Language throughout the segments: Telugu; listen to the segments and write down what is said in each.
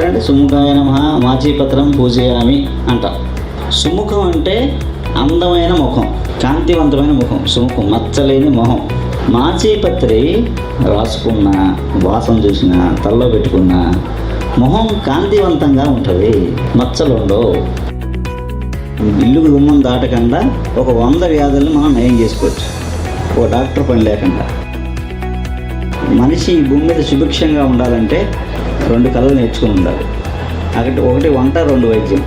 చెప్తారంటే సుముఖాయ నమ మాచిపత్రం పూజయామి అంట. సుముఖం అంటే అందమైన ముఖం కాంతివంతమైన ముఖం సుముఖం మచ్చలేని మొహం. మాచిపత్రి రాసుకున్న వాసన చూసిన తల్లో పెట్టుకున్న మొహం కాంతివంతంగా ఉంటుంది మచ్చలుండో ఇల్లు గుమ్మం దాటకుండా ఒక వంద వ్యాధులను మనం నయం చేసుకోవచ్చు. ఓ డాక్టర్ పని లేకుండా. మనిషి ఈ భూమి మీద సుభిక్షంగా ఉండాలంటే రెండు కళలు నేర్చుకుని ఉండాలి. ఒకటి ఒకటి వంట రెండు వైద్యం.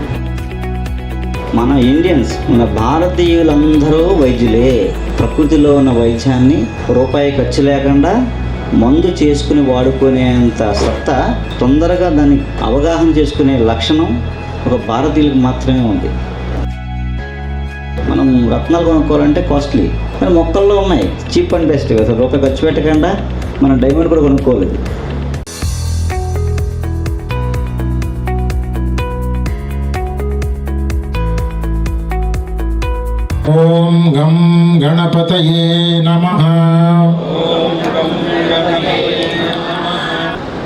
మన ఇండియన్స్ మన భారతీయులందరూ వైద్యులే. ప్రకృతిలో ఉన్న వైద్యాన్ని రూపాయి ఖర్చు లేకుండా మందు చేసుకుని వాడుకునేంత సత్తా తొందరగా దాన్ని అవగాహన చేసుకునే లక్షణం ఒక భారతీయులకు మాత్రమే ఉంది. మనం రత్నాలు కొనుక్కోవాలంటే కాస్ట్లీ. కానీ మొక్కల్లో ఉన్నాయి. చీప్ అండ్ బెస్ట్ అసలు రూపాయి ఖర్చు పెట్టకుండా మనం డైమండ్ కూడా కొనుక్కోలేదు ఓం గం గణపత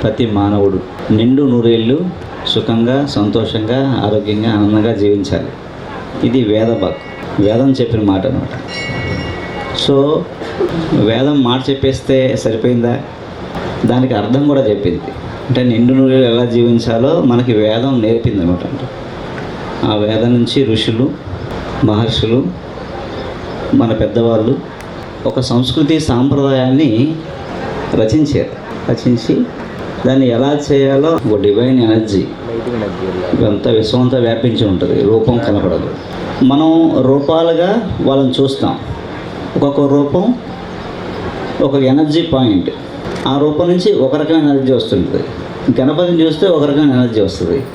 ప్రతి మానవుడు నిండు నూరేళ్ళు సుఖంగా సంతోషంగా ఆరోగ్యంగా ఆనందంగా జీవించాలి. ఇది వేద వాక్. వేదం చెప్పిన మాట అనమాట సో వేదం మాట చెప్పేస్తే సరిపోయిందా? దానికి అర్థం కూడా చెప్పింది అంటే నిండు నూనెలు ఎలా జీవించాలో మనకి వేదం నేర్పింది అనమాట ఆ వేదం నుంచి ఋషులు మహర్షులు మన పెద్దవాళ్ళు ఒక సంస్కృతి సాంప్రదాయాన్ని రచించారు. రచించి దాన్ని ఎలా చేయాలో ఒక డివైన్ ఎనర్జీ ఇదంతా విశ్వంతా వ్యాపించి ఉంటుంది. రూపం కనపడదు. మనం రూపాలుగా వాళ్ళని చూస్తాం. ఒక్కొక్క రూపం ఒక ఎనర్జీ పాయింట్ ఆ రూపం నుంచి ఒక రకమైన ఎనర్జీ వస్తుంటుంది. గణపతిని చూస్తే ఒక రకమైన ఎనర్జీ వస్తుంది.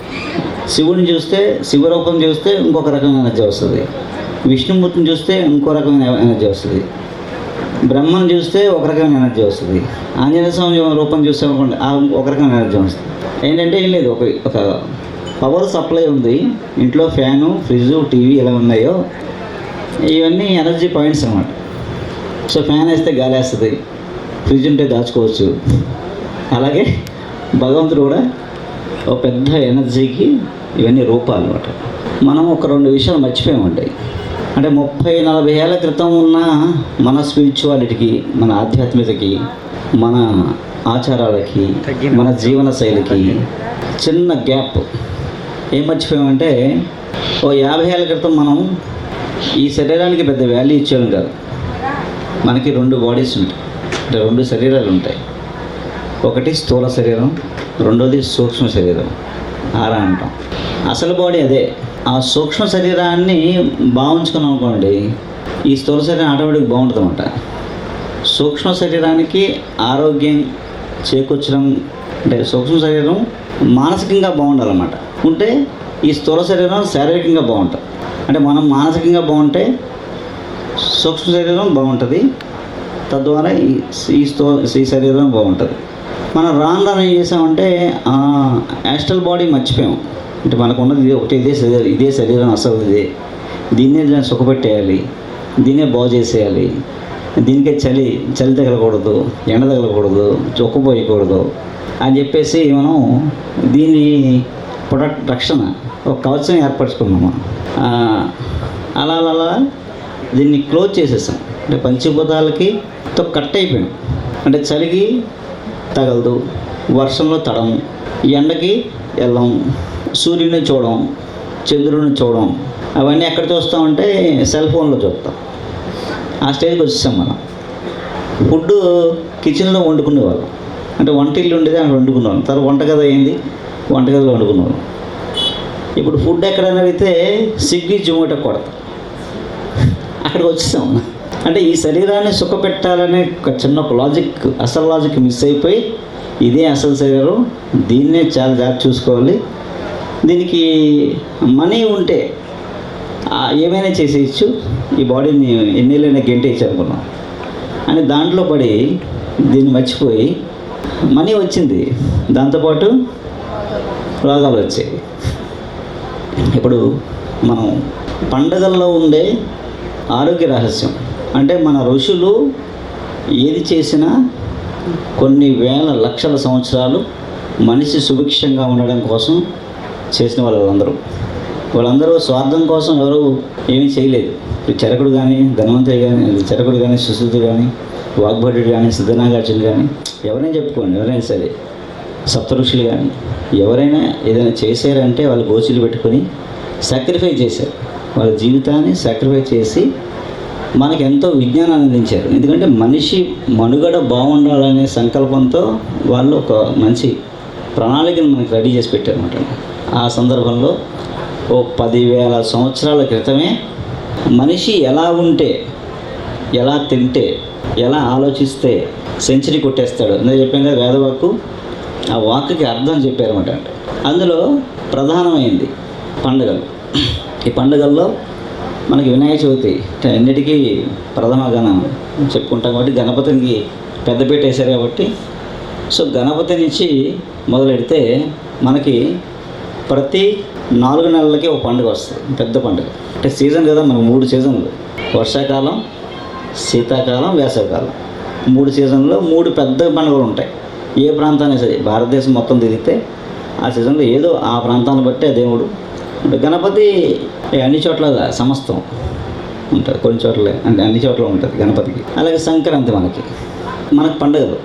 శివుని చూస్తే శివరూపం చూస్తే ఇంకొక రకమైన ఎనర్జీ వస్తుంది. విష్ణుమూర్తిని చూస్తే ఇంకో రకమైన ఎనర్జీ వస్తుంది. బ్రహ్మను చూస్తే ఒక రకమైన ఎనర్జీ వస్తుంది. ఆంజనేయ స్వామి రూపం చూస్తే ఒక రకమైన ఎనర్జీ వస్తుంది. ఏంటంటే ఏం లేదు ఒక ఒక పవర్ సప్లై ఉంది. ఇంట్లో ఫ్యాను ఫ్రిడ్జ్ టీవీ ఎలా ఉన్నాయో ఇవన్నీ ఎనర్జీ పాయింట్స్ అన్నమాట. సో ఫ్యాన్ వేస్తే గాలి వేస్తుంది. ఫ్రిడ్జ్ ఉంటే దాచుకోవచ్చు. అలాగే భగవంతుడు కూడా ఒక పెద్ద ఎనర్జీకి ఇవన్నీ రూపాలు అనమాట మనం ఒక రెండు విషయాలు మర్చిపోయామండి. అంటే ముప్పై నలభై ఏళ్ళ క్రితం ఉన్న మన స్పిరిచువాలిటీకి మన ఆధ్యాత్మికతకి మన ఆచారాలకి మన జీవన శైలికి చిన్న గ్యాప్. ఏం మర్చిపోయామంటే ఓ యాభై ఏళ్ళ క్రితం మనం ఈ శరీరానికి పెద్ద వాల్యూ ఇచ్చేవాళ్ళం కాదు. మనకి రెండు బాడీస్ ఉంటాయి. అంటే రెండు శరీరాలు ఉంటాయి. ఒకటి స్థూల శరీరం రెండోది సూక్ష్మ శరీరం. ఆరా అంటాం. అసలు బాడీ అదే. ఆ సూక్ష్మ శరీరాన్ని బాగుంచుకున్నాం అనుకోండి ఈ స్థూల శరీరం ఆటోమేటిక్ బాగుంటుంది అనమాట సూక్ష్మ శరీరానికి ఆరోగ్యం చేకూర్చడం అంటే సూక్ష్మ శరీరం మానసికంగా బాగుండాలన్నమాట ఉంటే ఈ స్థూల శరీరం శారీరకంగా బాగుంటుంది అంటే మనం మానసికంగా బాగుంటే సూక్ష్మ శరీరం బాగుంటుంది తద్వారా ఈ స్థూ ఈ శరీరం బాగుంటుంది మనం రాను రాను ఏం చేసామంటే యాస్ట్రల్ బాడీ మర్చిపోయాం. అంటే మనకు ఉన్నది ఇదే ఒకటి ఇదే శరీరం ఇదే శరీరం అసలు ఇదే. దీన్నే దాన్ని సుఖపెట్టేయాలి. దీన్నే బాగు చేసేయాలి. దీనికే చలి చలి తగలకూడదు ఎండ తగలకూడదు చొక్కుపోయకూడదు అని చెప్పేసి మనం దీని ప్రొడక్ట్ రక్షణ ఒక కవచం ఏర్పరచుకున్నాము. అలా అలా అలా దీన్ని క్లోజ్ చేసేసాం. అంటే పంచభూతాలకి తో కట్ అయిపోయాం. అంటే చలికి తగలదు వర్షంలో తడము ఎండకి వెళ్ళము. సూర్యుని చూడడం చంద్రుని చూడడం అవన్నీ ఎక్కడ చూస్తామంటే సెల్ ఫోన్లో చూస్తాం. ఆ స్టేజ్కి వచ్చేసాం మనం. ఫుడ్ కిచెన్లో వండుకునేవాళ్ళం. అంటే వంట ఇల్లు ఉండేది అక్కడ వండుకునేవాళ్ళం. తర్వాత వంటగది అయింది వంటగదిలో వండుకునేవాళ్ళం. ఇప్పుడు ఫుడ్ ఎక్కడైనా అడిగితే స్విగ్గీ జొమాటో కొడతాం. అక్కడికి వచ్చేసాం అంటే ఈ శరీరాన్ని సుఖపెట్టాలనే ఒక చిన్న ఒక లాజిక్ అసలు లాజిక్ మిస్ అయిపోయి ఇదే అసలు శరీరం. దీన్నే చాలా జాగ్రత్త చూసుకోవాలి. దీనికి మనీ ఉంటే ఏమైనా చేసేయచ్చు? ఈ బాడీని ఎన్నేళ్ళైనా గెంటేయచ్చు అనుకున్నాం. అని దాంట్లో పడి దీన్ని మర్చిపోయి మనీ వచ్చింది. దాంతోపాటు రోగాలు వచ్చాయి. ఇప్పుడు మనం పండగల్లో ఉండే ఆరోగ్య రహస్యం. అంటే మన ఋషులు ఏది చేసినా కొన్ని వేల లక్షల సంవత్సరాలు మనిషి సుభిక్షంగా ఉండడం కోసం చేసిన వాళ్ళు వాళ్ళందరూ. వాళ్ళందరూ స్వార్థం కోసం ఎవరు ఏమీ చేయలేదు. ఇప్పుడు చరకుడు కానీ ధనవంతుడు కానీ చరకుడు కానీ సుశుద్ధుడు కానీ వాగ్భటుడు కానీ సిద్ధనాగార్జును కానీ ఎవరైనా చెప్పుకోండి ఎవరైనా సరే. సప్తఋషులు కానీ ఎవరైనా ఏదైనా చేశారంటే వాళ్ళు గోచులు పెట్టుకొని సాక్రిఫై చేశారు. వాళ్ళ జీవితాన్ని సాక్రిఫై చేసి మనకి ఎంతో విజ్ఞానాన్ని అందించారు. ఎందుకంటే మనిషి మనుగడ బాగుండాలనే సంకల్పంతో వాళ్ళు ఒక మంచి ప్రణాళికను మనకి రెడీ చేసి పెట్టారు అన్నమాట ఆ సందర్భంలో ఓ పదివేల సంవత్సరాల క్రితమే మనిషి ఎలా ఉంటే ఎలా తింటే ఎలా ఆలోచిస్తే సెంచరీ కొట్టేస్తాడు. నేను చెప్పాను కదా వేదవాక్కు ఆ వాక్కి అర్థం చెప్పారన్నమాట. అందులో ప్రధానమైంది పండుగలు. ఈ పండుగల్లో మనకి వినాయక చవితి అన్నిటికీ ప్రథమ గణం చెప్పుకుంటాం కాబట్టి గణపతికి పెద్దపీట వేశారు కాబట్టి సో గణపతి నుంచి మొదలెడితే మనకి ప్రతి నాలుగు నెలలకి ఒక పండుగ వస్తుంది. పెద్ద పండుగ. అంటే సీజన్ కదా మనకు మూడు సీజన్లు. వర్షాకాలం శీతాకాలం వేసవికాలం. మూడు సీజన్లో మూడు పెద్ద పండుగలు ఉంటాయి. ఏ ప్రాంతాన్ని సరే భారతదేశం మొత్తం తిరిగితే ఆ సీజన్లో ఏదో ఆ ప్రాంతాన్ని బట్టి ఆ దేవుడు. అంటే గణపతి అన్ని చోట్ల సమస్తం ఉంటుంది. కొన్ని చోట్ల అంటే అన్ని చోట్ల ఉంటుంది గణపతికి. అలాగే సంక్రాంతి మనకి. మనకు పండుగలు.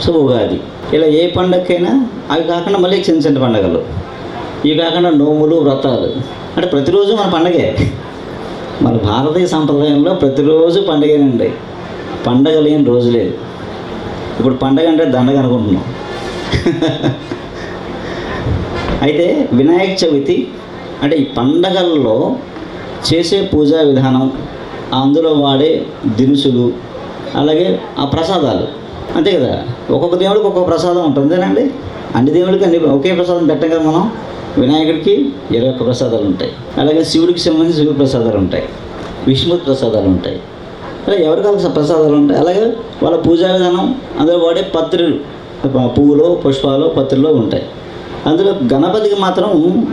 సో ఉగాది ఇలా ఏ పండగకైనా అవి కాకుండా మళ్ళీ చిన్న చిన్న పండుగలు. ఇవి కాకుండా నోములు వ్రతాలు. అంటే ప్రతిరోజు మన పండగే. మన భారతీయ సంప్రదాయంలో ప్రతిరోజు పండగేనండి. పండగ లేని రోజు లేదు. ఇప్పుడు పండగ అంటే దండగ అనుకుంటున్నాం. అయితే వినాయక చవితి అంటే ఈ పండగల్లో చేసే పూజా విధానం అందులో వాడే దినుసులు అలాగే ఆ ప్రసాదాలు. అంతే కదా? ఒక్కొక్క దేవుడికి ఒక్కొక్క ప్రసాదం ఉంటుందేనండి అన్ని దేవుడికి అన్ని ఒకే ప్రసాదం పెట్టం కదా మనం? వినాయకుడికి ఇరవై ఒక్క ప్రసాదాలు ఉంటాయి. అలాగే శివుడికి సంబంధించి శివుడి ప్రసాదాలు ఉంటాయి. విష్ణుమూర్తి ప్రసాదాలు ఉంటాయి. అలా ఎవరికి ప్రసాదాలు ఉంటాయి? అలాగే వాళ్ళ పూజా విధానం అందులో వాడే పత్రులు పువ్వులు పుష్పాలు పత్రులు ఉంటాయి. అందులో గణపతికి మాత్రం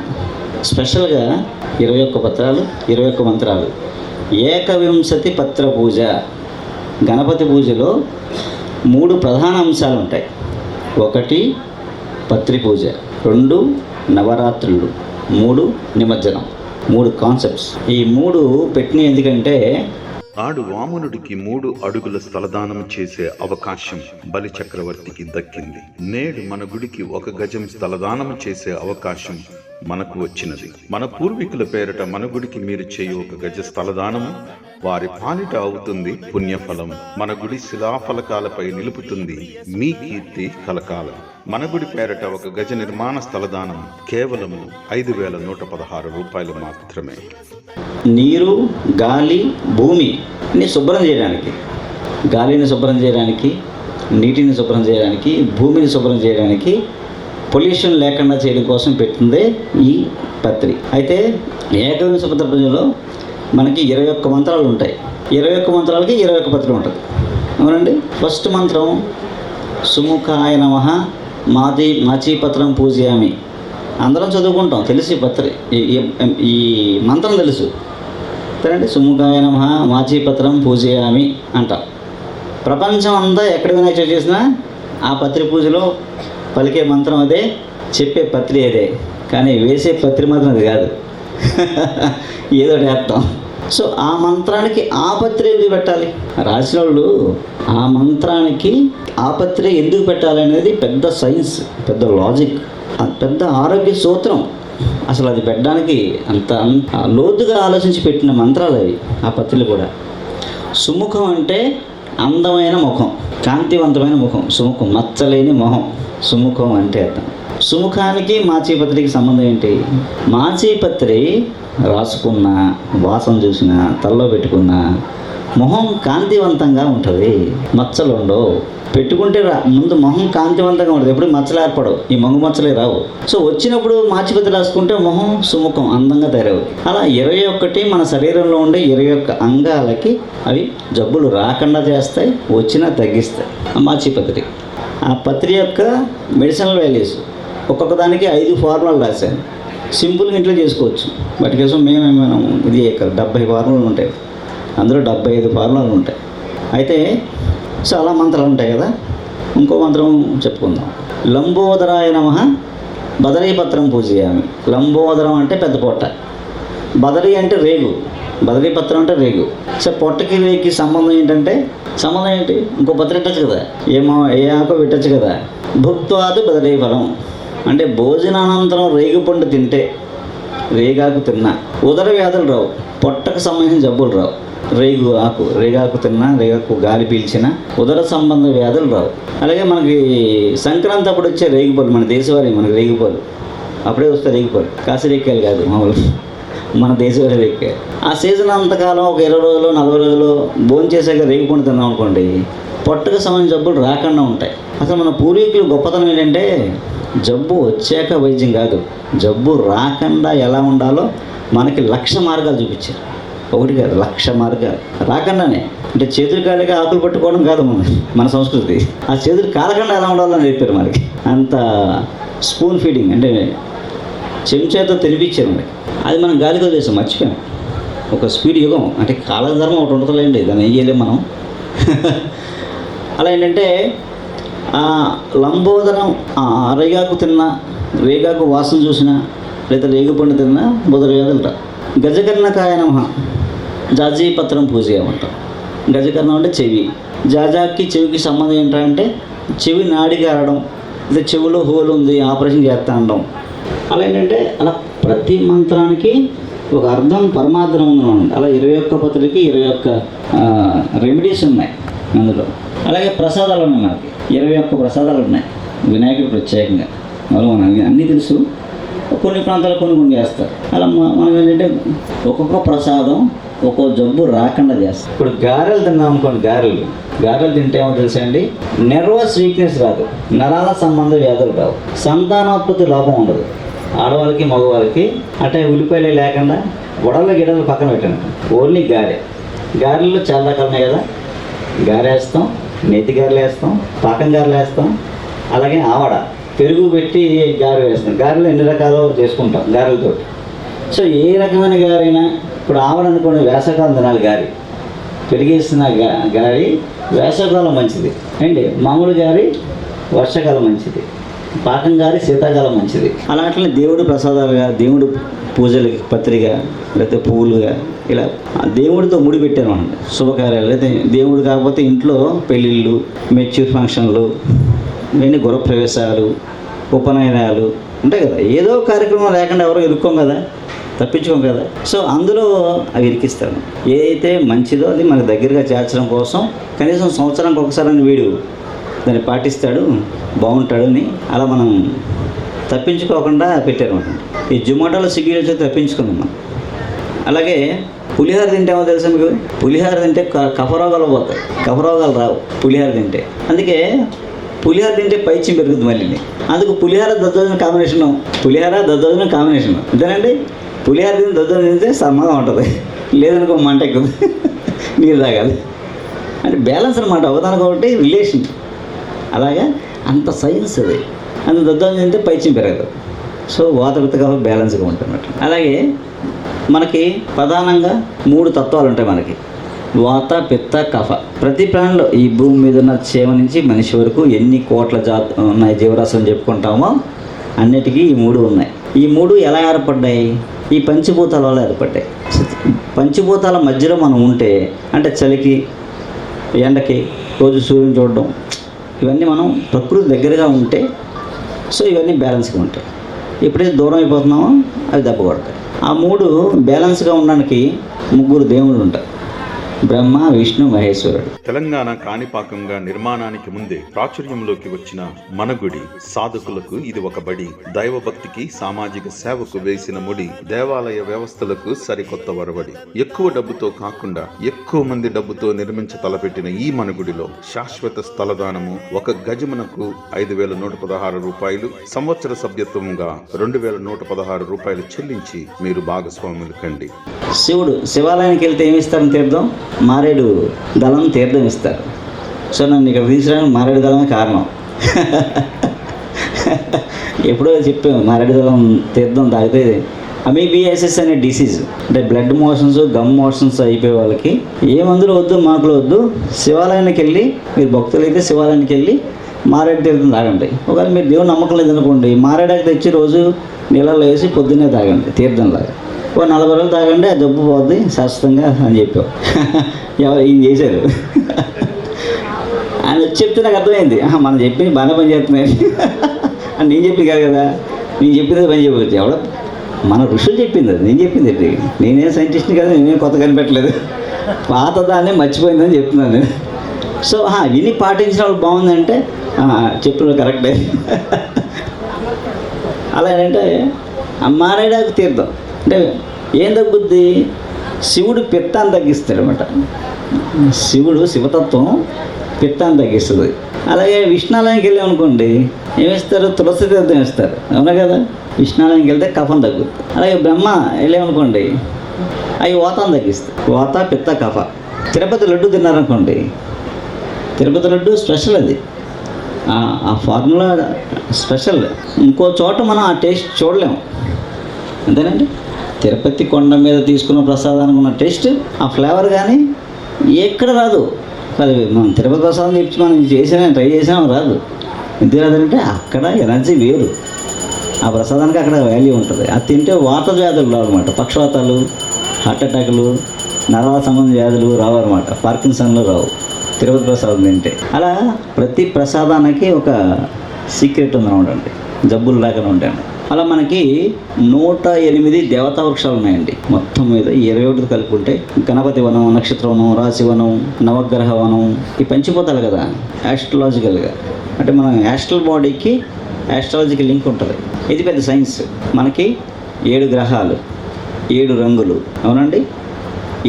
స్పెషల్గా ఇరవై ఒక్క పత్రాలు ఇరవై ఒక్క మంత్రాలు. ఏకవింశతి పత్ర పూజ. గణపతి పూజలో మూడు ప్రధాన అంశాలు ఉంటాయి. ఒకటి పత్రి పూజ రెండు నవరాత్రులు మూడు నిమజ్జనం మూడు కాన్సెప్ట్స్ ఈ మూడు పెట్టిన ఎందుకంటే నాడు వామనుడికి మూడు అడుగుల స్థలదానం చేసే అవకాశం బలి చక్రవర్తికి దక్కింది. నేడు మన గుడికి ఒక గజం స్థలదానం చేసే అవకాశం మనకు వచ్చినది. మన పూర్వీకుల పేరిట మన గుడికి మీరు చేయు ఒక గజ స్థలదానము వారి పాలిట అవుతుంది పుణ్యఫలం. మన గుడి శిలాఫలకాలపై నిలుపుతుంది మీ కీర్తి కలకాలం. మన గుడి పేరట ఒక గజ నిర్మాణ స్థలదానం. కేవలము ఐదు వేల నూట పదహారు రూపాయలు మాత్రమే. నీరు గాలి భూమిని శుభ్రం చేయడానికి గాలిని శుభ్రం చేయడానికి నీటిని శుభ్రం చేయడానికి భూమిని శుభ్రం చేయడానికి పొల్యూషన్ లేకుండా చేయడం కోసం పెట్టిందే ఈ పత్రి. అయితే ఏకవింశ పత్ర ప్రజలో మనకి ఇరవై ఒక్క మంత్రాలు ఉంటాయి. ఇరవై ఒక్క మంత్రాలకి ఇరవై ఒక్క పత్రం ఉంటుంది. అవునండి? ఫస్ట్ మంత్రం సుముఖాయ నమ మాది మాచీపత్రం పూజయామి. అందరం చదువుకుంటాం తెలిసి పత్రి ఈ- ఈ మంత్రం తెలుసు. సరేండి సుముఖాయ నమ మాచీపత్రం పూజయామి అంటాం. ప్రపంచం అంతా ఎక్కడ వినాయక చవితి చేసినా ఆ పత్రి పూజలో పలికే మంత్రం అదే చెప్పే పత్రి అదే. కానీ వేసే పత్రి మాత్రం అది కాదు. ఏదో వేస్తాం. సో ఆ మంత్రానికి ఆపత్రి ఎందుకు పెట్టాలి? రాసిన వాళ్ళు ఆ మంత్రానికి ఆపత్రి ఎందుకు పెట్టాలి అనేది పెద్ద సైన్స్ పెద్ద లాజిక్ పెద్ద ఆరోగ్య సూత్రం. అసలు అది పెట్టడానికి అంత అంత లోతుగా ఆలోచించి పెట్టిన మంత్రాలు అవి ఆ పత్రిలు కూడా. సుముఖం అంటే అందమైన ముఖం కాంతివంతమైన ముఖం సుముఖం మచ్చలేని మొహం. సుముఖం అంటే అర్థం. సుముఖానికి మాచిపత్రికి సంబంధం ఏంటి? మాచిపత్రి రాసుకున్న వాసన చూసిన తలలో పెట్టుకున్న మొహం కాంతివంతంగా ఉంటుంది. మచ్చలు ఉండవు పెట్టుకుంటే రా ముందు మొహం కాంతివంతంగా ఉంటుంది. ఎప్పుడు మచ్చలు ఏర్పడవు. ఈ మొంగు మచ్చలే రావు. సో వచ్చినప్పుడు మాచిపత్రి రాసుకుంటే మొహం సుముఖం అందంగా తయారవుతుంది అలా ఇరవై ఒక్కటి మన శరీరంలో ఉండే ఇరవై ఒక్క అంగాలకి అవి జబ్బులు రాకుండా చేస్తాయి వచ్చినా తగ్గిస్తాయి. ఆ మాచిపత్రి. ఆ పత్రి యొక్క మెడిసినల్ వాల్యూస్. ఒక్కొక్క దానికి ఐదు ఫార్ములాలు రాశాను సింపుల్గా ఇంట్లో చేసుకోవచ్చు. వాటి కోసం మేమేమైనా ఇది ఇక్కడ డెబ్బై ఫార్ములాలు ఉంటాయి. అందులో డెబ్బై ఐదు ఫార్ములాలు ఉంటాయి. అయితే చాలా మంత్రాలు ఉంటాయి కదా. ఇంకో మంత్రం చెప్పుకుందాం. లంబోదరాయ నమ బదరీపత్రం పూజయామి. లంబోదరం అంటే పెద్ద పొట్ట. బదరీ అంటే రేగు. బదరీపత్రం అంటే రేగు. సో పొట్టకి రేగుకి సంబంధం ఏంటంటే సంబంధం ఏంటి? ఇంకో పత్రం పెట్టచ్చు కదా. ఏమో ఏ ఆకో పెట్టచ్చు కదా. భుక్త్వాది బదరీ ఫలం. అంటే భోజనానంతరం రేగిపండు తింటే రేగాకు తిన్నా. ఉదర వ్యాధులు రావు. పొట్టకు సంబంధించిన జబ్బులు రావు. రేగు ఆకు రేగాకు తిన్నా రేగాకు గాలి పీల్చిన ఉదర సంబంధ వ్యాధులు రావు. అలాగే మనకి సంక్రాంతి అప్పుడు వచ్చే రేగిపోలు మన దేశవాళీ మనకి రేగిపోలు అప్పుడే వస్తే రేగిపోలు కాసిరేకాయలు కాదు మామూలు మన దేశవాళీ రేగికాయలు ఆ సీజన్ అంతకాలం ఒక ఇరవై రోజులు నలభై రోజులు భోజనం చేసాక రేగిపండు తిన్నాం అనుకోండి పొట్టకు సంబంధించిన జబ్బులు రాకుండా ఉంటాయి. అసలు మన పూర్వీకులు గొప్పతనం ఏంటంటే జబ్బు వచ్చాక వైద్యం కాదు జబ్బు రాకుండా ఎలా ఉండాలో మనకి లక్ష మార్గాలు చూపించారు. ఒకటి కాదు లక్ష మార్గాలు. రాకుండానే అంటే చేతులు కాలేక ఆకులు పట్టుకోవడం కాదు మన మన సంస్కృతి. ఆ చేతులు కాలకుండా ఎలా ఉండాలని చెప్పారు మనకి. అంత స్పూన్ ఫీడింగ్ అంటే చెంచాతో తినిపించారు మనకి. అది మనం గాలికి వదిలేసాం మర్చిపోయాం. ఒక స్పీడ్ యుగం అంటే కాలధర్మం ఒకటి ఉండదులేండి దాన్ని ఏం మనం. అలా ఏంటంటే లంబోదరం ఆ రేగాకు తిన్నా రేగాకు వాసన చూసినా లేదా రేగుపండు తిన్నా బుధరగా వ్యాధులట గజకర్ణకాయ నమ. జాజీ పత్రం పూజ చేయమంటాం. గజకర్ణం అంటే చెవి. జాజాకి చెవికి సంబంధం ఏంటంటే చెవి నాడి గారడం లేదా చెవిలో హోల్ ఉంది ఆపరేషన్ చేస్తా అనడం. అలా ఏంటంటే అలా ప్రతి మంత్రానికి ఒక అర్థం పరమార్థం ఉందన్నమాట అలా ఇరవై ఒక్క పత్రికకి ఇరవై ఒక్క రెమెడీస్ ఉన్నాయి అందులో. అలాగే ప్రసాదాలు ఉన్నాయి మనకి. ఇరవై ఒక్క ప్రసాదాలు ఉన్నాయి. వినాయకుడు ప్రత్యేకంగా. వాళ్ళు మనకి అన్నీ తెలుసు. కొన్ని ప్రాంతాలు కొన్ని కొన్ని చేస్తారు. అలా మనం ఏంటంటే ఒక్కొక్క ప్రసాదం ఒక్కో జబ్బు రాకుండా చేస్తాం ఇప్పుడు గారెలు తిన్నాం అనుకోండి గారెలు. గారెలు తింటే ఏమో తెలుసా అండి? నెర్వస్ వీక్నెస్ రాదు. నరాల సంబంధ వ్యాధులు రావు. సంతానోత్పత్తి లోపం ఉండదు. ఆడవాళ్ళకి మగవాళ్ళకి అంటే ఉల్లిపాయలు లేకుండా వడలు గిడలు పక్కన పెట్టండి. ఓన్లీ గారె. గారెలు చాలా రకాలు ఉన్నాయి కదా గారేస్తాం వేస్తాం గారెలు వేస్తాం పాకం గారెలు వేస్తాం అలాగే ఆవడ. పెరుగు పెట్టి గారె వేస్తాం. గారెలు ఎన్ని రకాలు చేసుకుంటాం గారెలతో? సో ఏ రకమైన గారైనా ఇప్పుడు ఆవడ అనుకోండి వేసవకాలం తినాలి గారి. పెరిగేసిన గారి వేసవకాలం మంచిది. అండి మామూలు గారి వర్షాకాలం మంచిది. పాకం గారి శీతాకాలం మంచిది. అలాంటి దేవుడు ప్రసాదాలుగా దేవుడు పూజలు పత్రిక లేకపోతే పువ్వులుగా ఇలా ఆ దేవుడితో ముడి పెట్టారు మనం శుభకార్యాలు. అయితే దేవుడు కాకపోతే ఇంట్లో పెళ్ళిళ్ళు మెచ్యూర్ ఫంక్షన్లు ఇవన్నీ గృహప్రవేశాలు ఉపనయనాలు ఉంటాయి కదా. ఏదో కార్యక్రమం లేకుండా ఎవరో ఇరుక్కోం కదా తప్పించుకోం కదా. సో అందులో అవి ఇరికిస్తాడు ఏదైతే మంచిదో అది మనకు దగ్గరగా చేర్చడం కోసం కనీసం సంవత్సరానికి ఒకసారి వీడు దాన్ని పాటిస్తాడు బాగుంటాడని అలా మనం తప్పించుకోకుండా పెట్టారు ఈ జొమాటోలో స్విగ్గీలో వచ్చి తప్పించుకుందాం మనం. అలాగే పులిహోర తింటేమో తెలుసా మీకు? పులిహోర తింటే కఫరోగాలు పోతాయి. కఫరోగాలు రావు పులిహోర తింటే. అందుకే పులిహోర తింటే పైచ్యం పెరుగుతుంది మళ్ళీ అందుకు పులిహోర దద్దోజన కాంబినేషన్ పులిహోర దద్దోజన కాంబినేషన్ అంతేనండి పులిహోర తిని దద్దోజన తింటే సమ్మగా ఉంటుంది. లేదనుకో మంట ఎక్కువ. నీరు తాగాలి. అంటే బ్యాలెన్స్ అనమాట అవదానికి ఒకటి రిలేషన్. అలాగా అంత సైన్స్ అది. అంత దద్దం తింటే పైచ్యం పెరగదు. సో వాతపితగా బ్యాలెన్స్గా ఉంటుంది అలాగే మనకి ప్రధానంగా మూడు తత్వాలు ఉంటాయి మనకి. వాత పిత్త కఫ. ప్రతి ప్రాణిలో ఈ భూమి మీద ఉన్న చేమ నుంచి మనిషి వరకు ఎన్ని కోట్ల జాత ఉన్నాయి జీవరాశులు చెప్పుకుంటామో అన్నిటికీ ఈ మూడు ఉన్నాయి. ఈ మూడు ఎలా ఏర్పడ్డాయి? ఈ పంచభూతాల వల్ల ఏర్పడ్డాయి. పంచభూతాల మధ్యలో మనం ఉంటే అంటే చలికి ఎండకి రోజు సూర్యుని చూడడం ఇవన్నీ మనం ప్రకృతి దగ్గరగా ఉంటే సో ఇవన్నీ బ్యాలెన్స్గా ఉంటాయి. ఎప్పుడైతే దూరం అయిపోతున్నామో? అవి దెబ్బ కొడతాయి. ఆ మూడు బ్యాలెన్స్గా ఉండడానికి ముగ్గురు దేవుళ్ళు ఉంటారు. బ్రహ్మ విష్ణు మహేశ్వరుడు. తెలంగాణ కాణిపాకంగా నిర్మాణానికి ముందే ప్రాచుర్యంలోకి వచ్చిన మన గుడి సాధకులకు ఇది ఒక బడి. దైవభక్తికి సామాజిక సేవకు వేసిన ముడి. దేవాలయ వ్యవస్థలకు సరికొత్త వరవడి. ఎక్కువ డబ్బుతో కాకుండా ఎక్కువ మంది డబ్బుతో నిర్మించ తలపెట్టిన ఈ మన గుడిలో శాశ్వత స్థలదానము ఒక గజమునకు ఐదు వేల నూట పదహారు రూపాయలు సంవత్సర సభ్యత్వముగా రెండు వేల నూట పదహారు రూపాయలు చెల్లించి మీరు భాగస్వాములు కండి. శివుడు శివాలయానికి వెళ్తే ఏమి ఇస్తారని తీర్థం మారేడు దళం తీర్థం ఇస్తారు. సో నన్ను ఇక్కడ తీసుకురావడానికి మారేడు దళమే కారణం. ఎప్పుడో చెప్పాము మారేడు దళం తీర్థం తాగితే అమీబియాసిస్ అనే డిసీజ్ అంటే బ్లడ్ మోషన్స్ గమ్ మోషన్స్ అయిపోయే వాళ్ళకి ఏ మందులు వద్దు మాకులు వద్దు శివాలయానికి వెళ్ళి మీరు భక్తులైతే శివాలయానికి వెళ్ళి మారేడు తీర్థం తాగండి. ఒకవేళ మీరు దేవుని నమ్మకం లేదనుకోండి మారేడాకి తెచ్చి రోజు నీళ్ళలో వేసి పొద్దున్నే తాగండి తీర్థం లాగా ఓ నలభై రోజులు తాగండి ఆ జబ్బు పోద్ది శాశ్వతంగా అని చెప్పావు. ఎవరు ఈయన చేశారు? ఆయన వచ్చి చెప్తే నాకు అర్థమైంది. మనం చెప్పింది బాగానే పని చేస్తున్నాయి. అని నేను చెప్పింది కాదు కదా. నేను చెప్పింది పని చెప్పవచ్చు ఎవడో మన ఋషులు చెప్పింది అది. నేను చెప్పింది ఏంటి? నేనేం సైంటిస్ట్ని కదా నేనేం కొత్త కనిపెట్టలేదు. పాత దాన్ని మర్చిపోయిందని చెప్తున్నాను నేను. సో విని పాటించిన వాళ్ళు బాగుందంటే చెప్పిన కరెక్టే. అలా ఏంటంటే అమ్మానేడాకు తీర్థం. అంటే ఏం తగ్గుద్ది? శివుడు పిత్తాన్ని తగ్గిస్తాడు అనమాట శివుడు శివతత్వం పిత్తాన్ని తగ్గిస్తుంది. అలాగే విష్ణాలయానికి వెళ్ళాం అనుకోండి ఏమిస్తారు తులసి తీర్థం ఇస్తారు అవునా కదా? విష్ణాలయానికి వెళ్తే కఫం తగ్గుద్ది. అలాగే బ్రహ్మ వెళ్ళామనుకోండి అవి వాతాన్ని తగ్గిస్తాయి. వాత పిత్త కఫ. తిరుపతి లడ్డు తిన్నారనుకోండి తిరుపతి లడ్డు స్పెషల్ అది. ఆ ఫార్ములా స్పెషల్. ఇంకో చోట మనం ఆ టేస్ట్ చూడలేము. అంతేనండి? తిరుపతి కొండ మీద తీసుకున్న ప్రసాదానికి ఉన్న టేస్ట్ ఆ ఫ్లేవర్ కానీ ఎక్కడ రాదు. అది మనం తిరుపతి ప్రసాదం తెచ్చి మనం చేసినా ట్రై చేసినా రాదు. ఎందుకు రాదంటే అక్కడ ఎనర్జీ వేరు. ఆ ప్రసాదానికి అక్కడ వాల్యూ ఉంటుంది. అది తింటే వాత వ్యాధులు రావన్నమాట పక్షవాతాలు హార్ట్ అటాకులు నరాల సంబంధ వ్యాధులు రావు అనమాట పార్కిన్సన్లు రావు. తిరుపతి ప్రసాదం తింటే. అలా ప్రతి ప్రసాదానికి ఒక సీక్రెట్ ఉందనమాట జబ్బులు లేకుండా ఉంటాయండి అలా మనకి నూట ఎనిమిది దేవతా వృక్షాలు ఉన్నాయండి. మొత్తం మీద ఇరవై ఒకటి కలుపుకుంటే గణపతి వనం నక్షత్ర వనం రాశి వనం నవగ్రహ వనం ఈ పంచిపోతారు కదా యాస్ట్రలాజికల్గా అంటే మనం యాస్ట్రల్ బాడీకి యాస్ట్రాలజీకి లింక్ ఉంటుంది. ఇది పెద్ద సైన్స్ మనకి ఏడు గ్రహాలు ఏడు రంగులు అవునండి?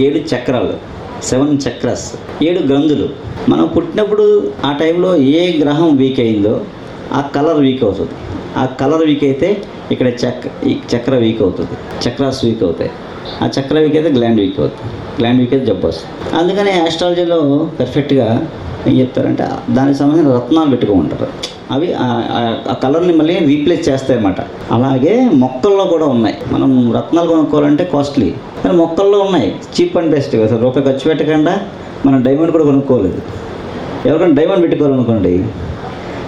ఏడు చక్రాలు సెవెన్ చక్రస్ ఏడు గ్రంథులు. మనం పుట్టినప్పుడు ఆ టైంలో ఏ గ్రహం వీక్ అయిందో ఆ కలర్ వీక్ అవుతుంది. ఆ కలర్ వీక్ అయితే ఇక్కడ చక్ ఈ చక్ర వీక్ అవుతుంది. చక్రాస్ వీక్ అవుతాయి. ఆ చక్ర వీక్ అయితే గ్లాండ్ వీక్ అవుతుంది. గ్లాండ్ వీక్ అయితే జబ్బు వస్తుంది. అందుకని ఆస్ట్రాలజీలో పర్ఫెక్ట్గా ఏం చెప్తారంటే దానికి సంబంధించిన రత్నాలు పెట్టుకుంటారు అవి ఆ- కలర్ని మళ్ళీ రీప్లేస్ చేస్తాయన్నమాట. అలాగే మొక్కల్లో కూడా ఉన్నాయి. మనం రత్నాలు కొనుక్కోవాలంటే కాస్ట్లీ కానీ మొక్కల్లో ఉన్నాయి. చీప్ అండ్ బెస్ట్ అసలు రూపాయి ఖర్చు పెట్టకుండా మనం డైమండ్ కూడా కొనుక్కోలేదు. ఎవరికైనా డైమండ్ పెట్టుకోవాలనుకోండి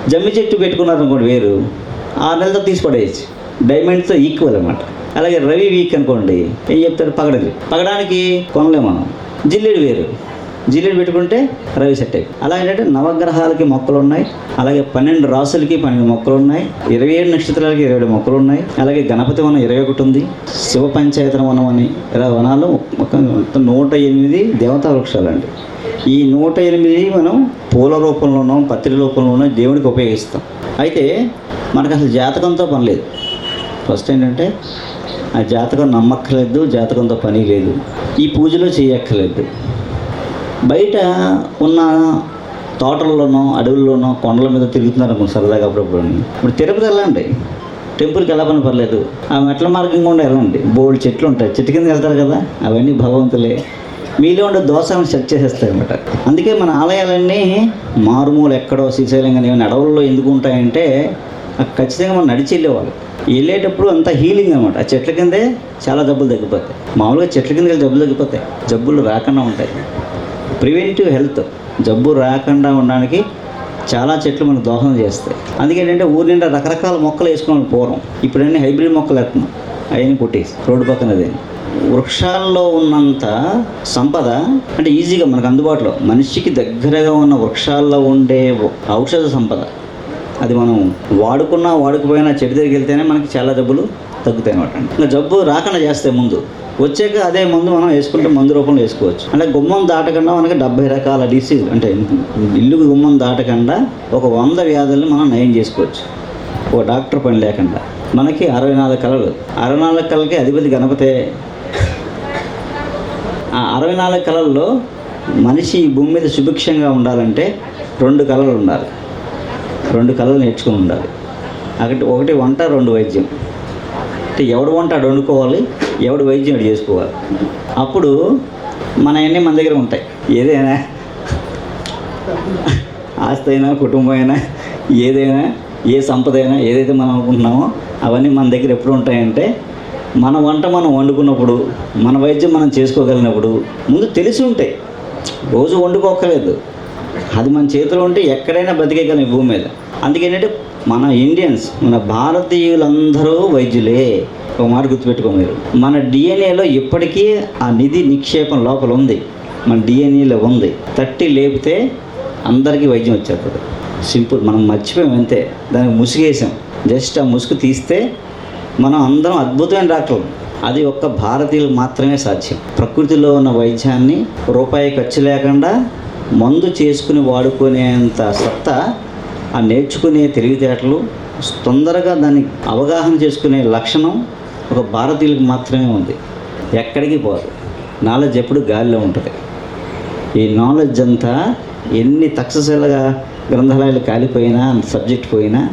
జమ్మి చెట్టు పెట్టుకున్నారనుకోండి వేరు. ఆరు నెలలతో తీసి పడేయచ్చు డైమండ్తో ఈక్వల్ అనమాట అలాగే రవి వీక్ అనుకోండి ఏం చెప్తాడు? పగడది. పగడానికి కొనలేము మనం. జిల్లేడు వేరు. జిల్లేడు పెట్టుకుంటే రవి సెట్ అయిపోయి. అలా ఏంటంటే నవగ్రహాలకి మొక్కలు ఉన్నాయి అలాగే పన్నెండు రాసులకి పన్నెండు మొక్కలు ఉన్నాయి ఇరవై ఏడు నక్షత్రాలకి ఇరవై ఏడు మొక్కలు ఉన్నాయి అలాగే గణపతి వనం ఇరవై ఒకటి ఉంది. శివ పంచాయతన వనం అని ఇలా వనాలు మొత్తం నూట ఎనిమిది దేవతా వృక్షాలండి. ఈ నూట ఎనిమిది మనం పూల రూపంలోనో పత్రి రూపంలోనో దేవుడికి ఉపయోగిస్తాం. అయితే మనకు అసలు జాతకంతో పని లేదు. ఫస్ట్ ఏంటంటే ఆ జాతకం నమ్మక్కర్లేదు జాతకంతో పని లేదు. ఈ పూజలో చేయక్కర్లేదు. బయట ఉన్న తోటల్లోనో అడవుల్లోనో కొండల మీద తిరుగుతున్నారు అనుకో సరదాగా అప్పుడప్పుడు. ఇప్పుడు తిరుపతి వెళ్ళండి. టెంపుల్కి వెళ్ళమని పర్లేదు. ఆ మెట్ల మార్గం కూడా వెళ్ళండి. బోల్డ్ చెట్లు ఉంటాయి. చెట్టు కింద వెళ్తారు కదా అవన్నీ భగవంతులే. మీలో ఉండే దోషాలను సెట్ చేసేస్తాయి అన్నమాట. అందుకే మన ఆలయాలన్నీ మారుమూలు ఎక్కడో శ్రీశైలం కానీ ఏమైనా అడవుల్లో ఎందుకు ఉంటాయంటే ఖచ్చితంగా మనం నడిచి వెళ్ళేవాళ్ళు వెళ్ళేటప్పుడు అంత హీలింగ్ అనమాట ఆ చెట్ల కిందే చాలా జబ్బులు తగ్గిపోతాయి. మామూలుగా చెట్ల కింద జబ్బులు తగ్గిపోతాయి. జబ్బులు రాకుండా ఉంటాయి. ప్రివెంటివ్ హెల్త్ జబ్బు రాకుండా ఉండడానికి చాలా చెట్లు మనకు దోహదం చేస్తాయి. అందుకేంటంటే ఊరి నిండా రకరకాల మొక్కలు వేసుకున్నాం పూర్వం. ఇప్పుడన్నీ హైబ్రిడ్ మొక్కలు వేస్తున్నాం. అవన్నీ కొట్టేసి రోడ్డు పక్కన అదే వృక్షాల్లో ఉన్నంత సంపద అంటే ఈజీగా మనకు అందుబాటులో. మనిషికి దగ్గరగా ఉన్న వృక్షాల్లో ఉండే ఔషధ సంపద. అది మనం వాడుకున్నా వాడుకుపోయినా చెట్టు దగ్గరికి వెళ్తేనే మనకి చాలా జబ్బులు తగ్గుతాయి అనమాట ఇంకా జబ్బు రాకుండా చేస్తే ముందు వచ్చాక అదే మందు మనం వేసుకుంటే మందు రూపంలో వేసుకోవచ్చు. అంటే గుమ్మం దాటకుండా మనకి డెబ్బై రకాల డిసీజ్ అంటే ఇల్లు గుమ్మం దాటకుండా ఒక వంద వ్యాధుల్ని మనం నయం చేసుకోవచ్చు. ఒక డాక్టర్ పని లేకుండా. మనకి అరవై నాలుగు కళలు. అరవై నాలుగు కళలకి అధిపతి గణపతే. ఆ అరవై నాలుగు కళల్లో మనిషి ఈ భూమి మీద సుభిక్షంగా ఉండాలంటే రెండు కళలు ఉండాలి. రెండు కళలు నేర్చుకుని ఉండాలి. ఒకటి ఒకటి వంట రెండు వైద్యం. అంటే ఎవడు వంట అడు వండుకోవాలి ఎవడు వైద్యం అడు చేసుకోవాలి. అప్పుడు మన అన్నీ మన దగ్గర ఉంటాయి. ఏదైనా ఆస్తి అయినా కుటుంబం అయినా ఏదైనా ఏ సంపద అయినా ఏదైతే మనం అనుకుంటున్నామో అవన్నీ మన దగ్గర ఎప్పుడు ఉంటాయంటే మన వంట మనం వండుకున్నప్పుడు మన వైద్యం మనం చేసుకోగలిగినప్పుడు ముందు తెలిసి ఉంటాయి. రోజు వండుకోకలేదు అది మన చేతిలో ఉంటే ఎక్కడైనా బతికేయగలం ఈ భూమి మీద. అందుకేంటంటే మన ఇండియన్స్ మన భారతీయులందరూ వైద్యులే. ఒక మాట గుర్తుపెట్టుకో మీరు. మన డిఎన్ఏలో ఇప్పటికీ ఆ నిధి నిక్షేపం లోపల ఉంది. మన డిఎన్ఏలో ఉంది. తట్టి లేపితే అందరికీ వైద్యం వచ్చేస్తుంది. సింపుల్ మనం మర్చిపోయాం అంతే. దానికి ముసుగేసాం. జస్ట్ ఆ ముసుగు తీస్తే మనం అందరం అద్భుతమైన డాక్టర్లు. అది ఒక్క భారతీయులు మాత్రమే సాధ్యం. ప్రకృతిలో ఉన్న వైద్యాన్ని రూపాయి ఖర్చు లేకుండా మందు చేసుకుని వాడుకునేంత సత్తా ఆ నేర్చుకునే తెలివితేటలు తొందరగా దాన్ని అవగాహన చేసుకునే లక్షణం ఒక భారతీయులకు మాత్రమే ఉంది. ఎక్కడికి పోదు. నాలెడ్జ్ ఎప్పుడు గాలిలో ఉంటుంది. ఈ నాలెడ్జ్ అంతా ఎన్ని తక్షశీలగా గ్రంథాలయాలు కాలిపోయినా సబ్జెక్ట్ పోయినా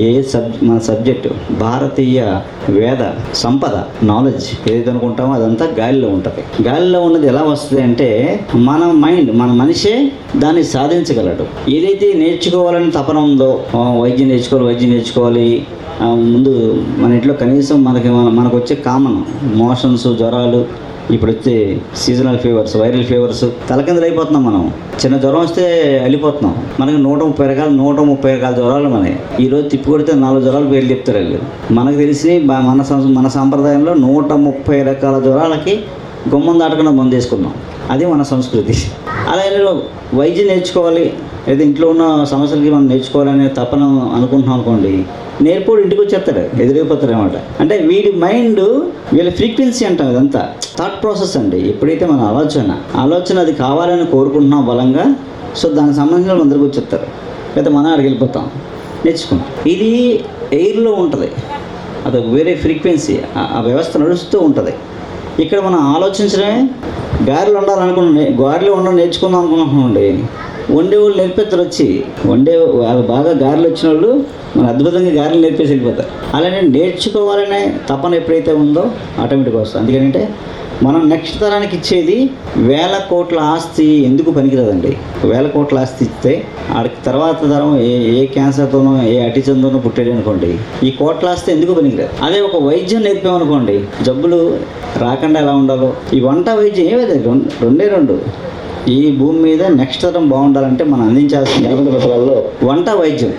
ఏ సబ్ మన సబ్జెక్టు భారతీయ వేద సంపద నాలెడ్జ్ ఏదైతే అనుకుంటామో అదంతా గాలిలో ఉంటుంది. గాలిలో ఉన్నది ఎలా వస్తుంది అంటే మన మైండ్ మన మనిషే దాన్ని సాధించగలడు. ఏదైతే నేర్చుకోవాలని తపన ఉందో వైద్యం నేర్చుకోవాలి వైద్యం నేర్చుకోవాలి ముందు మన ఇంట్లో కనీసం మనకి మన- మనకు వచ్చే కామన్ మోషన్స్ జ్వరాలు ఇప్పుడు వచ్చే సీజనల్ ఫీవర్స్ వైరల్ ఫీవర్స్ తలకిందులు అయిపోతున్నాం మనం. చిన్న జ్వరం వస్తే వెళ్ళిపోతున్నాం మనకి నూట ముప్పై రకాల నూట ముప్పై రకాల జ్వరాలు మనకి ఈరోజు తిప్పి కొడితే నాలుగు జ్వరాలు పేర్లు చెప్తారు వాళ్ళు. మనకు తెలిసి మన సం- మన సాంప్రదాయంలో నూట ముప్పై రకాల జ్వరాలకి గుమ్మం దాటకుండా మందు వేసుకున్నాం. అది మన సంస్కృతి. అలాగే వైద్యం నేర్చుకోవాలి. లేదా ఇంట్లో ఉన్న సమస్యలకి మనం నేర్చుకోవాలనే తపన అనుకుంటున్నాం అనుకోండి నేర్పుడు ఇంటికి వచ్చేస్తాడు ఎదురైపోతాడు అనమాట అంటే వీడి మైండ్ వీళ్ళ ఫ్రీక్వెన్సీ అంటాం ఇదంతా. థాట్ ప్రాసెస్ అండి ఎప్పుడైతే మన ఆలోచన ఆలోచన అది కావాలని కోరుకుంటున్నాం బలంగా సో దానికి సంబంధించిన వాళ్ళు అందరికి వచ్చేస్తారు. లేదా మనం అక్కడికి వెళ్ళిపోతాం. నేర్చుకుంటాం. ఇది ఎయిర్లో ఉంటుంది. అదొక వేరే ఫ్రీక్వెన్సీ ఆ- వ్యవస్థ నడుస్తూ ఉంటుంది. ఇక్కడ మనం ఆలోచించడమే గారెలు ఉండాలనుకున్న గారెలు ఉండడం నేర్చుకుందాం అనుకున్నామండి వండే వాళ్ళు నేర్పిస్తారు వచ్చి. వండే వాళ్ళు బాగా గారెలు వచ్చిన వాళ్ళు మన అద్భుతంగా గారెలు నేర్పేసి వెళ్ళిపోతారు. అలానే నేర్చుకోవాలనే తపన ఎప్పుడైతే ఉందో ఆటోమేటిక్గా వస్తుంది. అందుకంటే మనం నెక్స్ట్ తరానికి ఇచ్చేది వేల కోట్ల ఆస్తి ఎందుకు పనికిరాదండి? వేల కోట్ల ఆస్తి ఇస్తే ఆడికి తర్వాత తరం ఏ ఏ క్యాన్సర్తోనో ఏ అటిజన్తోనో పుట్టాడు అనుకోండి ఈ కోట్ల ఆస్తి ఎందుకు పనికిరాదు? అదే ఒక వైద్యం నేర్పామనుకోండి జబ్బులు రాకుండా ఎలా ఉండాలో? ఈ వంట వైద్యం ఏమైతే రెండే రెండు. ఈ భూమి మీద నెక్స్ట్ తరం బాగుండాలంటే మనం అందించాల్సిన వంట వైద్యం.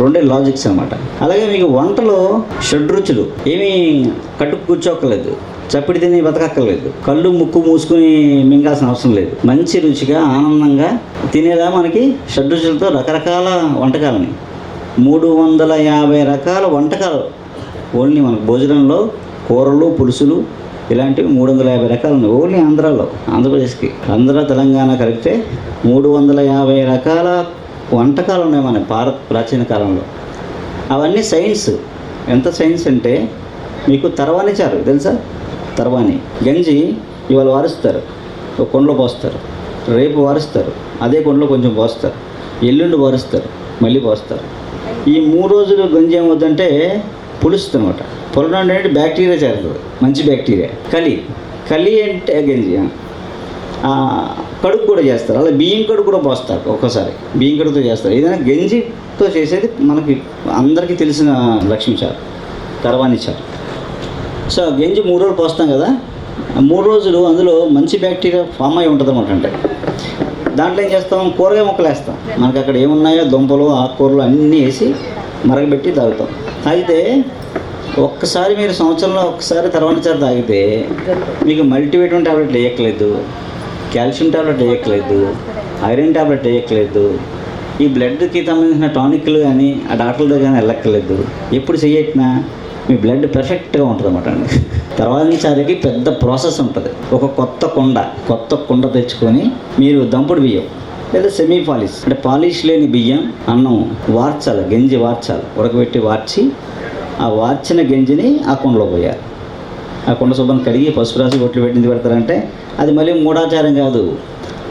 రెండే లాజిక్స్ అనమాట అలాగే మీకు వంటలో షడ్రుచులు ఏమీ కట్టుకు కూర్చోక్కర్లేదు. చప్పిడి తిని బతకక్కర్లేదు. కళ్ళు ముక్కు మూసుకుని మింగాల్సిన అవసరం లేదు. మంచి రుచిగా ఆనందంగా తినేదా మనకి షడ్రుచులతో రకరకాల వంటకాలని మూడు వందల యాభై రకాల వంటకాలు. ఓన్లీ మనకు భోజనంలో కూరలు పులుసులు ఇలాంటివి మూడు వందల యాభై రకాలు ఉన్నాయి. ఓన్లీ ఆంధ్రాలో ఆంధ్రప్రదేశ్కి. ఆంధ్ర తెలంగాణ కలిపితే మూడు వందల యాభై రకాల వంటకాలు ఉన్నాయి మన భారత్ ప్రాచీన కాలంలో. అవన్నీ సైన్స్. ఎంత సైన్స్ అంటే మీకు తర్వాణి చారు తెలుసా? తర్వాని గంజి ఇవాళ వారుస్తారు. ఒక కొండలో పోస్తారు. రేపు వారుస్తారు. అదే కొండలో కొంచెం పోస్తారు. ఎల్లుండి వారుస్తారు. మళ్ళీ పోస్తారు. ఈ మూడు రోజులు గంజి ఏమవుద్దంటే పులుస్తుందన్నమాట. పులడం అంటే బ్యాక్టీరియా చేరుతుంది మంచి బ్యాక్టీరియా కలి. కలి అంటే గంజి కడుపు కూడా చేస్తారు. అలా బియ్యం కడుపు కూడా పోస్తారు ఒక్కోసారి. బియ్యం కడుపుతో చేస్తారు. ఏదైనా గంజితో చేసేది మనకి అందరికీ తెలిసిన లక్ష్మి చారు. తర్వాణి చారు. సో గంజి మూడు రోజులు పోస్తాం కదా. ఆ మూడు రోజులు అందులో మంచి బ్యాక్టీరియా ఫామ్ అయి ఉంటుంది అనమాట అంటే. దాంట్లో ఏం చేస్తాం? కూరగాయ మొక్కలు వేస్తాం మనకి అక్కడ ఏమున్నాయో దుంపలు ఆకుకూరలు అన్నీ వేసి మరగబెట్టి తాగుతాం. అయితే ఒక్కసారి మీరు సంవత్సరంలో ఒక్కసారి తర్వాత చారు తాగితే మీకు మల్టీవిటమిన్ టాబ్లెట్ వేయక్కలేదు కాల్షియం టాబ్లెట్ వేయక్కలేదు ఐరన్ టాబ్లెట్ వేయక్కలేదు ఈ బ్లడ్కి సంబంధించిన టానిక్లు కానీ ఆ డాక్టర్ల దగ్గర కానీ వెళ్ళక్కర్లేదు. ఎప్పుడు చేయట్నా మీ బ్లడ్ పెర్ఫెక్ట్గా ఉంటుంది అనమాట అండి తర్వాత నుంచి పెద్ద ప్రాసెస్ ఉంటుంది. ఒక కొత్త కొండ కొత్త కుండ తెచ్చుకొని మీరు దంపుడు బియ్యం. లేదా సెమీ పాలిష్ అంటే పాలిష్ లేని బియ్యం అన్నం వార్చాలి గంజి వార్చాలి. ఉడకబెట్టి వార్చి ఆ వార్చిన గంజిని ఆ కుండలో పోయాలి. ఆ కుండ శుభ్రం కడిగి పసుపు రాసి బొట్లు పెట్టింది పెడతారంటే అది మళ్ళీ మూఢాచారం కాదు.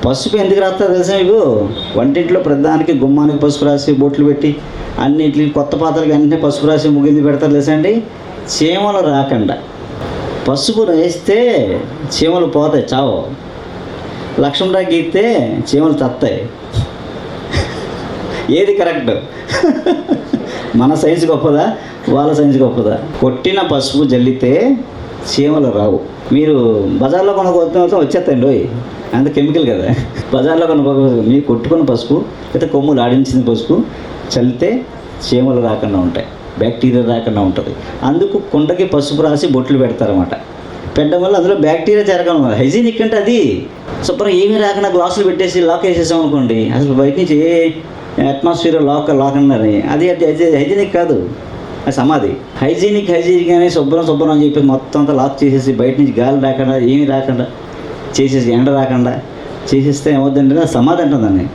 పసుపు ఎందుకు రాస్తారు తెలుసా మీకు? వంటింట్లో ప్రధానికి గుమ్మానికి పసుపు రాసి బొట్లు పెట్టి అన్నింటికి కొత్త పాత్రలకి అన్నీ పసుపు రాసి ముగింది పెడతారు తెలుసా అండి? చీమలు రాకుండా. పసుపు వేస్తే చీమలు పోతాయి చావు. లక్ష్మణరావు గీస్తే చీమలు తత్తాయి. ఏది కరెక్ట్? మన సైన్స్ గొప్పదా? వాళ్ళ సైన్స్ గొప్పదా? కొట్టిన పసుపు జల్లితే చీమలు రావు. మీరు బజార్లో కొనుక్కొస్తే వచ్చేస్తాయండి ఓయ్. అంత కెమికల్ కదా. బజార్లో కొనుక్కోవచ్చు మీరు కొట్టుకున్న పసుపు అయితే కొమ్ములు ఆడించిన పసుపు చల్లితే చీమలు రాకుండా ఉంటాయి. బ్యాక్టీరియా రాకుండా ఉంటుంది. అందుకు కుండకి పసుపు రాసి బొట్లు పెడతారన్నమాట. పెట్టడం వల్ల అందులో బ్యాక్టీరియా చేరకుండా హైజీనిక్ అంటే అది శుభ్రం ఏమీ రాకుండా గ్లాసులు పెట్టేసి లాక్ వేసేసాం అనుకోండి అసలు బయట నుంచి ఏ అట్మాస్ఫియర్ లాక్ లాక్ అన్నది అది అది హైజీనిక్ కాదు అది సమాధి. హైజీనిక్ హైజీనిక్ అని శుభ్రం శుభ్రం అని చెప్పి మొత్తం అంతా లాక్ చేసేసి బయట నుంచి గాలి రాకుండా ఏమీ రాకుండా చేసేసి ఎండ రాకుండా చేసేస్తే ఏమవుతుందంటే అది సమాధి అంటుందని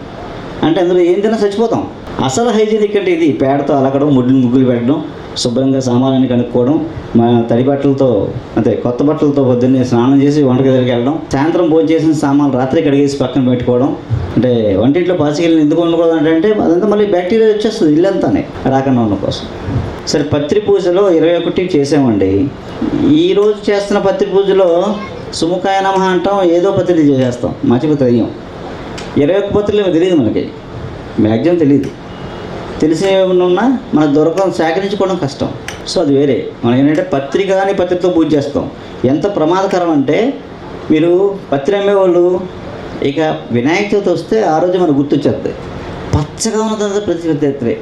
అంటే అందులో ఏం తిన్నా చచ్చిపోతాం. అసలు హైజీనిక్ అంటే ఇది పేడతో అలకడం ముడ్లు ముగ్గులు పెట్టడం శుభ్రంగా సామానాన్ని కనుక్కోవడం మన తడి బట్టలతో అంటే కొత్త బట్టలతో పొద్దున్నే స్నానం చేసి వంటగదికి వెళ్ళడం సాయంత్రం భోజనం చేసిన సామాన్లు రాత్రి కడిగేసి పక్కన పెట్టుకోవడం. అంటే వంటింట్లో పాసికెళ్ళిన ఎందుకు ఉండకూడదు అంటే అదంతా మళ్ళీ బ్యాక్టీరియా వచ్చేస్తుంది ఇల్లంతానే రాకుండా ఉన్న కోసం. సరే పత్రి పూజలో ఇరవై ఒకటి చేసామండి. ఈరోజు చేస్తున్న పత్రి పూజలో సుముఖాయ నమ అంటాం ఏదో పత్రి చేసేస్తాం. మర్చిపోతే తెలియం ఇరవై ఒక్క పత్రులు ఏమో తెలియదు మనకి. మ్యాక్సిమం తెలియదు తెలిసి ఉన్నా మన దొరకడం సేకరించుకోవడం కష్టం. సో అది వేరే. మనం ఏంటంటే పత్రిక అని పత్రికతో పూజ చేస్తాం. ఎంత ప్రమాదకరం అంటే మీరు పత్రి అమ్మేవాళ్ళు ఇక వినాయక చవితి వస్తే ఆ రోజు మనకు గుర్తొచ్చేస్తుంది పచ్చగా ఉన్నదంతా ప్రతి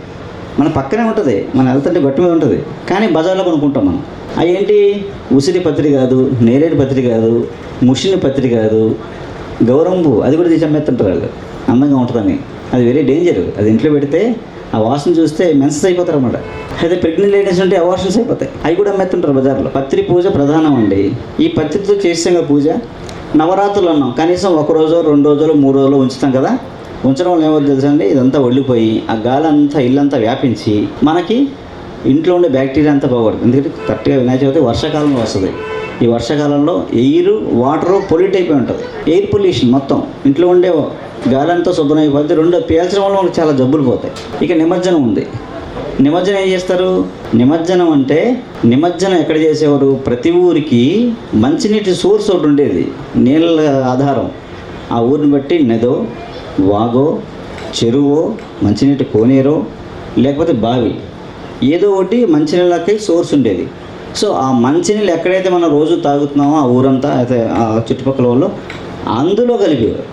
మన పక్కనే ఉంటుంది. మన వెళ్తుంటే గట్టు మీద ఉంటుంది. కానీ బజార్లో కొనుక్కుంటాం మనం. అవి ఏంటి ఉసిరి పత్రి కాదు నేరేడు పత్రి కాదు ముషిని పత్రి కాదు గౌరంబు అది కూడా తీసి అమ్మేస్తుంటారు వాళ్ళు. అందంగా ఉంటుందని. అది వెరీ డేంజర్. అది ఇంట్లో పెడితే ఆ వాసన చూస్తే మెన్సెస్ అయిపోతారు అనమాట అయితే ప్రెగ్నెంట్ లేడీస్ ఉంటే అవాషన్స్ అయిపోతాయి అవి కూడా అమ్మేస్తుంటారు బజార్లో. పత్రి పూజ ప్రధానం అండి. ఈ పత్రితో చేసాం పూజ. నవరాత్రులు అన్నాం. కనీసం ఒక రోజు రెండు రోజులు మూడు రోజులు ఉంచుతాం కదా. ఉంచడం వల్ల ఏమో తెలుసా అండి? ఇదంతా ఒళ్ళిపోయి ఆ గాలి అంతా ఇల్లంతా వ్యాపించి మనకి ఇంట్లో ఉండే బ్యాక్టీరియా అంతా పోగొడుతుంది ఎందుకంటే కరెక్ట్గా వినాయక చవితి వర్షాకాలంలో వస్తుంది. ఈ వర్షాకాలంలో ఎయిర్ వాటర్ పొల్యూట్ అయిపోయి ఉంటుంది. ఎయిర్ పొల్యూషన్ మొత్తం. ఇంట్లో ఉండే గాలంతా శుభ్రం అయిపోద్ది. రెండో పీల్చడం వల్ల మనకు చాలా జబ్బులు పోతాయి. ఇక నిమజ్జనం ఉంది. నిమజ్జనం ఏం చేస్తారు? నిమజ్జనం అంటే నిమజ్జనం ఎక్కడ చేసేవారు? ప్రతి ఊరికి మంచినీటి సోర్స్ ఒకటి ఉండేది. నీళ్ళ ఆధారం. ఆ ఊరిని బట్టి నదో వాగో చెరువో మంచినీటి కోనేరో లేకపోతే బావి. ఏదో ఒకటి మంచినీళ్ళకి సోర్స్ ఉండేది. సో ఆ మంచినీళ్ళు ఎక్కడైతే మనం రోజు తాగుతున్నామో ఆ ఊరంతా అయితే ఆ చుట్టుపక్కల వాళ్ళు అందులో కలిపేవారు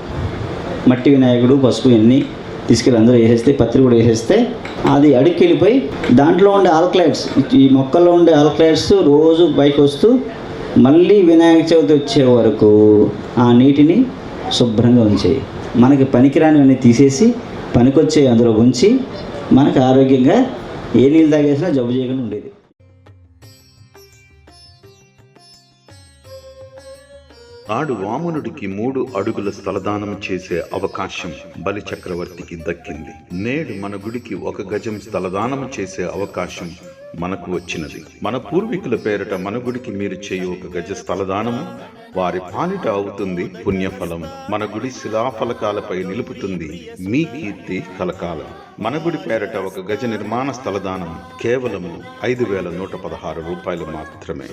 మట్టి వినాయకుడు పసుపు ఇవన్నీ తీసుకెళ్ళి అందరూ వేసేస్తే పత్రి కూడా వేసేస్తే అది అడుక్కి వెళ్ళిపోయి దాంట్లో ఉండే ఆల్కలైడ్స్ ఈ మొక్కల్లో ఉండే ఆల్కలైడ్స్ రోజు పైకి వస్తూ మళ్ళీ వినాయక చవితి వచ్చే వరకు ఆ నీటిని శుభ్రంగా ఉంచేయి. మనకి పనికిరానివన్నీ తీసేసి పనికొచ్చే అందులో ఉంచి మనకు ఆరోగ్యంగా ఏ నీళ్ళు తాగేసినా జబ్బు చేయకుండా ఉండేది. ఆడు వామనుడికి మూడు అడుగుల స్థలదానం చేసే అవకాశం బలి చక్రవర్తికి దక్కింది. నేడు మన గుడికి ఒక గజం స్థలదానం చేసే అవకాశం మనకు వచ్చినది. మన పూర్వీకుల పేరట మన గుడికి మీరు చేయు ఒక గజ స్థలదానము వారి పాలిట అవుతుంది పుణ్యఫలం. మన గుడి శిలాఫలకాలపై నిలుపుతుంది మీ కీర్తి కలకాలం. మన గుడి పేరట ఒక గజ నిర్మాణ స్థలదానం కేవలము ఐదు వేల నూట పదహారు రూపాయలు మాత్రమే.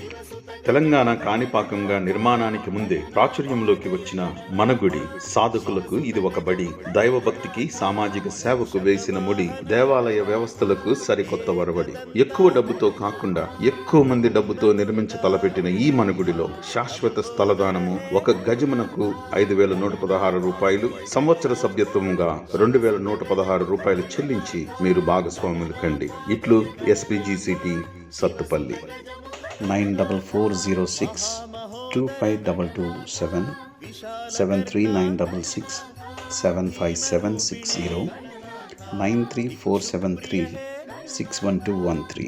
తెలంగాణ కాణిపాకంగా నిర్మాణానికి ముందే ప్రాచుర్యంలోకి వచ్చిన మన గుడి సాధకులకు ఇది ఒక బడి. దైవభక్తికి సామాజిక సేవకు వేసిన ముడి. దేవాలయ వ్యవస్థలకు సరికొత్త వరవడి. ఎక్కువ డబ్బుతో కాకుండా ఎక్కువ మంది డబ్బుతో నిర్మించ తలపెట్టిన ఈ మనగుడిలో శాశ్వత స్థలదానము ఒక గజమునకు ఐదు వేల నూట పదహారు రూపాయలు సంవత్సర సభ్యత్వంగా రెండు వేల నూట పదహారు రూపాయలు చెల్లించి మీరు భాగస్వాములు కండి. ఇట్లు SPGCT Sattupalli. Nine double four zero six two five double two seven seven three nine double six seven five seven six zero nine three four seven three six one two one three